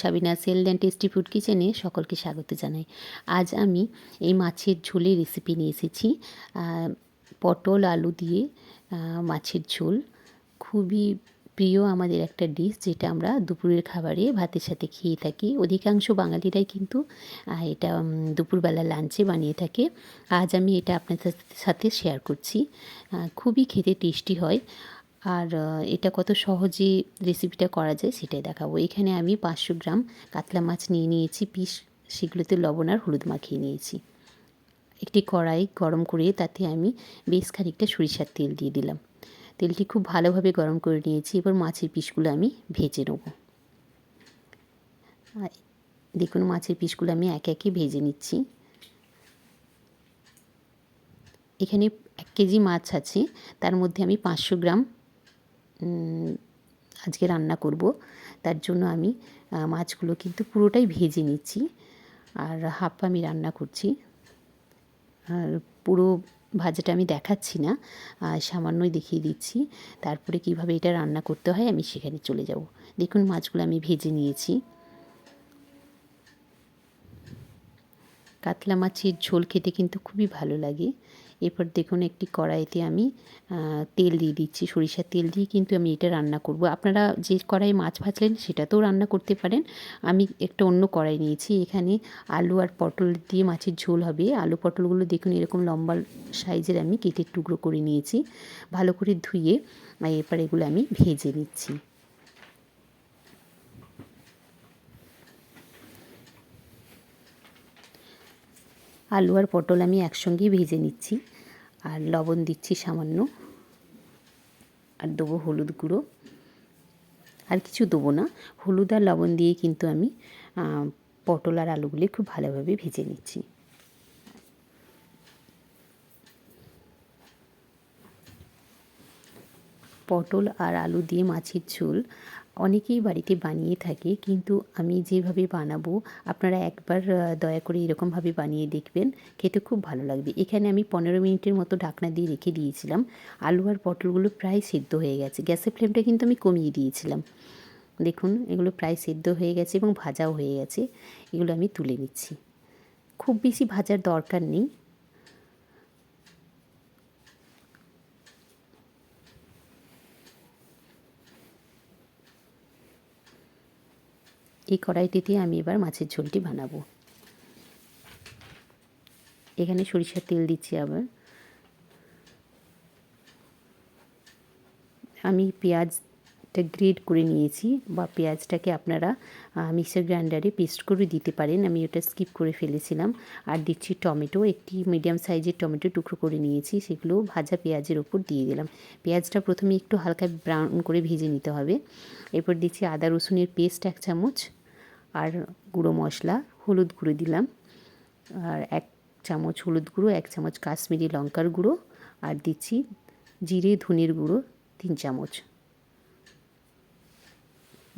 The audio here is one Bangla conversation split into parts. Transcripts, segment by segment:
Sabina cell and tasty food কিচেনে সকলকে স্বাগত জানাই। আজ আমি এই মাছের ঝোলের রেসিপি নিয়ে এসেছি। পটল, আলু দিয়ে মাছের ঝোল। খুবই প্রিয় আমাদের একটা ডিশ যেটা আমরা দুপুরের খাবারে ভাতের সাথে খেয়ে থাকি। অধিকাংশ বাঙালিরাই কিন্তু এটা দুপুরবেলা লাঞ্চে বানিয়ে থাকে। আজ আমি এটা আপনাদের সাথে শেয়ার করছি। খুবই খেতে টেস্টি হয়। আর এটা কত সহজে রেসিপিটা করা যায় সেটাই দেখাবো। এখানে আমি পাঁচশো গ্রাম কাতলা মাছ নিয়ে নিয়েছি, পিস সেগুলোতে লবণ আর হলুদ মাখিয়ে নিয়েছি। একটি কড়াই গরম করে তাতে আমি বেশ খানিকটা সরিষার তেল দিয়ে দিলাম। তেলটি খুব ভালোভাবে গরম করে নিয়েছি, এবার মাছের পিসগুলো আমি ভেজে নেব। দেখুন মাছের পিসগুলো আমি একে একে ভেজে নিচ্ছি। এখানে এক কেজি মাছ আছে, তার মধ্যে আমি পাঁচশো গ্রাম আজকে রান্না করব। তার জন্য আমি মাছগুলো কিন্তু পুরোটাই ভেজে নিচ্ছি। আর হাফ আমি রান্না করছি। আর পুরো ভাজাটা আমি দেখাচ্ছি না সামান্যই দেখিয়ে দিচ্ছি। তারপরে কীভাবে এটা রান্না করতে হয় আমি সেখানে চলে যাব। দেখুন মাছগুলো আমি ভেজে নিয়েছি। কাতলা মাছের ঝোল খেতে কিন্তু খুবই ভালো লাগে। এরপর দেখুন একটি কড়াইতে আমি তেল দিয়ে দিচ্ছি, সরিষার তেল দিয়ে কিন্তু আমি এটা রান্না করব। আপনারা যে কড়াই মাছ ভাজলেন সেটাতেও রান্না করতে পারেন। আমি একটা অন্য কড়াই নিয়েছি, এখানে আলু আর পটল দিয়ে মাছের ঝোল হবে। আলু পটলগুলো দেখুন এরকম লম্বা সাইজের আমি কেটে টুকরো করে নিয়েছি। ভালো করে ধুয়ে, এরপর এগুলো আমি ভেজে নিচ্ছি। আলু আর পটল আমি একসঙ্গেই ভেজে নিচ্ছি। আর লবণ দিচ্ছি সামান্য। আর দেবো হলুদ গুঁড়ো। আর কিছু দেবো না। হলুদ আর লবণ দিয়ে কিন্তু আমি পটল আর আলুগুলি খুব ভালোভাবে ভেজে নিচ্ছি। পটল আর আলু দিয়ে মাছের ঝোল। অনেকেই বাড়িতে বানিয়ে থাকে, কিন্তু আমি যেভাবে বানাবো, আপনারা একবার দয়া করে এরকমভাবে বানিয়ে দেখবেন। খেতে খুব ভালো লাগবে। এখানে আমি পনেরো মিনিটের মতো ঢাকনা দিয়ে রেখে দিয়েছিলাম। আলু আর পটলগুলো প্রায় সেদ্ধ হয়ে গেছে। গ্যাসের ফ্লেমটা কিন্তু আমি কমিয়ে দিয়েছিলাম। দেখুন, এগুলো প্রায় সেদ্ধ হয়ে গেছে এবং ভাজাও হয়ে গেছে। এগুলো আমি তুলে নিচ্ছি। খুব বেশি ভাজার দরকার নেই। এই কড়াইটিতে আমি এবার মাছের ঝোলটি বানাবো। এখানে সরিষার তেল দিচ্ছি আবার। আমি পেঁয়াজটা গ্রেড করে নিয়েছি বা পেঁয়াজটাকে আপনারা মিক্সার গ্রাইন্ডারে পেস্ট করে দিতে পারেন। আমি ওটা স্কিপ করে ফেলেছিলাম। আর দিচ্ছি টমেটো। একটি মিডিয়াম সাইজের টমেটো টুকরো করে নিয়েছি। সেগুলো ভাজা পেঁয়াজের ওপর দিয়ে দিলাম। পেঁয়াজটা প্রথমে একটু হালকা ব্রাউন করে ভেজে নিতে হবে। এরপর দিচ্ছি আদা রসুনের পেস্ট এক চামচ। আর গুঁড়ো মশলা, হলুদ গুঁড়ো দিলাম। আর এক চামচ হলুদ গুঁড়ো, এক চামচ কাশ্মীরি লঙ্কার গুঁড়ো। আর দিচ্ছি জিরে, ধনের গুঁড়ো, তিন চামচ।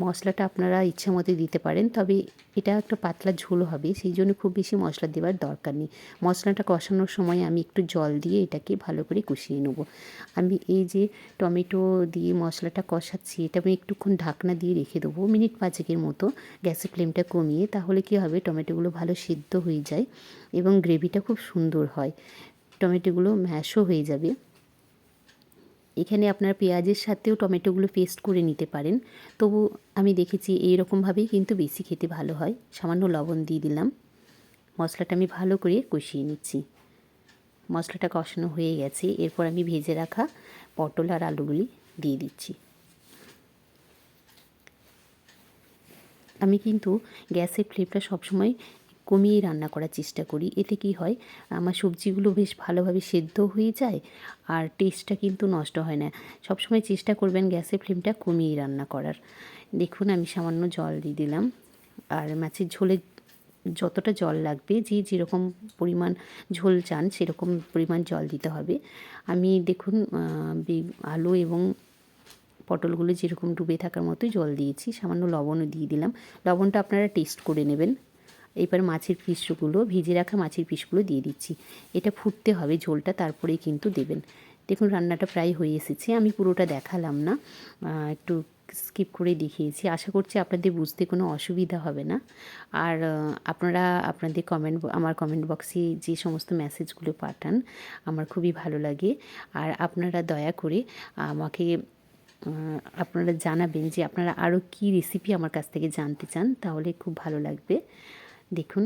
মশলাটা আপনারা ইচ্ছা মতো দিতে পারেন, তবে এটা একটা পাতলা ঝোল হবে, সেই জন্য খুব বেশি মশলা দেওয়ার দরকার নেই। মশলাটা কষানোর সময় আমি একটু জল দিয়ে এটাকে ভালো করে কষিয়ে নেব। আমি এই যে টমেটো দিয়ে মশলাটা কষাচ্ছি, এটা আমি একটুক্ষণ ঢাকনা দিয়ে রেখে দেবো, মিনিট পাঁচেকের মতো গ্যাসের ফ্লেমটা কমিয়ে, তাহলে কি হবে, টমেটোগুলো ভালো সিদ্ধ হয়ে যায় এবং গ্রেভিটা খুব সুন্দর হয়। টমেটোগুলো ম্যাশও হয়ে যাবে। এখানে আপনার পেঁয়াজের সাথেও টমেটোগুলো পেস্ট করে নিতে পারেন। তবু আমি দেখেছি এই রকমভাবেই কিন্তু বেশি খেতে ভালো হয়। সামান্য লবণ দিয়ে দিলাম। মশলাটা আমি ভালো করে কষিয়ে নিচ্ছি। মশলাটা কষানো হয়ে গেছে। এরপর আমি ভেজে রাখা পটল আর আলুগুলি দিয়ে দিচ্ছি। আমি কিন্তু গ্যাসের ফ্লেমটা সবসময় কমিয়ে রান্না করার চেষ্টা করি। এতে কি হয়, আমার সবজিগুলো বেশ ভালোভাবে সেদ্ধ হয়ে যায় আর টেস্টটা কিন্তু নষ্ট হয় না। সবসময় চেষ্টা করবেন গ্যাসের ফ্লেমটা কমিয়ে রান্না করার। দেখুন, আমি সামান্য জল দিয়ে দিলাম। আর মাছের ঝোলে যতটা জল লাগবে, যে যেরকম পরিমাণ ঝোল চান, সেরকম পরিমাণ জল দিতে হবে। আমি দেখুন আলু এবং পটলগুলো যেরকম ডুবে থাকার মতোই জল দিয়েছি। সামান্য লবণও দিয়ে দিলাম। লবণটা আপনারা টেস্ট করে নেবেন। এবার মাছের পিসগুলো ভিজে রাখা মাছের পিসগুলো দিয়ে দিচ্ছি। এটা ফুটতে হবে ঝোলটা, তারপরেই কিন্তু দেবেন। দেখুন, রান্নাটা প্রায় হয়ে এসেছে। আমি পুরোটা দেখালাম না। একটু স্কিপ করে দেখিয়েছি। আশা করছি আপনাদের বুঝতে কোনো অসুবিধা হবে না। আর আপনারা আপনাদের কমেন্ট আমার কমেন্ট বক্সে যে সমস্ত মেসেজগুলো পাঠান, আমার খুবই ভালো লাগে। আর আপনারা দয়া করে আমাকে আপনারা জানাবেন যে আপনারা আরও কী রেসিপি আমার কাছ থেকে জানতে চান, তাহলে খুব ভালো লাগবে। দেখুন,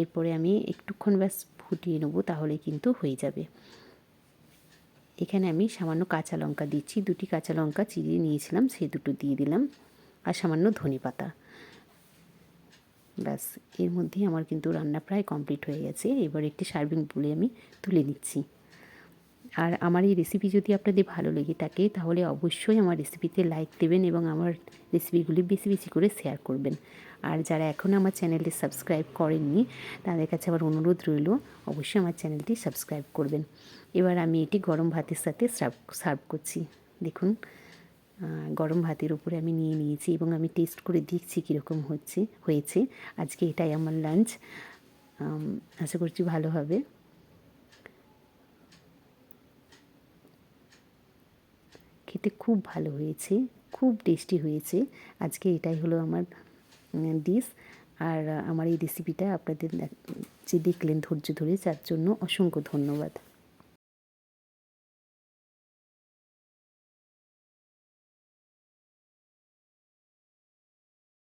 এরপরে আমি একটুক্ষণ ব্যাস ফুটিয়ে নেব তাহলে কিন্তু হয়ে যাবে। এখানে আমি সামান্য কাঁচা লঙ্কা দিচ্ছি, দুটি কাঁচা লঙ্কা চিরিয়ে নিয়েছিলাম সেই দুটো দিয়ে দিলাম, আর সামান্য ধনে পাতা। ব্যাস, এর মধ্যেই আমার কিন্তু রান্না প্রায় কমপ্লিট হয়ে গেছে, এবার একটি সার্ভিং বলে আমি তুলে নিচ্ছি। আর আমার এই রেসিপি যদি আপনাদের ভালো লেগে থাকে, তাহলে অবশ্যই আমার রেসিপিতে লাইক দেবেন এবং আমার রেসিপিগুলি বেশি বেশি করে শেয়ার করবেন। আর যারা এখনও আমার চ্যানেলটি সাবস্ক্রাইব করেননি, তাদের কাছে আমার অনুরোধ রইল, অবশ্যই আমার চ্যানেলটি সাবস্ক্রাইব করবেন। এবার আমি এটি গরম ভাতের সাথে সার্ভ সার্ভ করছি। দেখুন গরম ভাতের উপরে আমি নিয়ে নিয়েছি এবং আমি টেস্ট করে দেখছি কীরকম হচ্ছে, হয়েছে। আজকে এটাই আমার লাঞ্চ। আশা করছি ভালো হবে। খেতে খুব ভালো হয়েছে, খুব টেস্টি হয়েছে। আজকে এটাই হলো আমার ডিশ আর আমার এই রেসিপিটা আপনাদের যে দেখলেন ধৈর্য ধরে যার জন্য অসংখ্য ধন্যবাদ।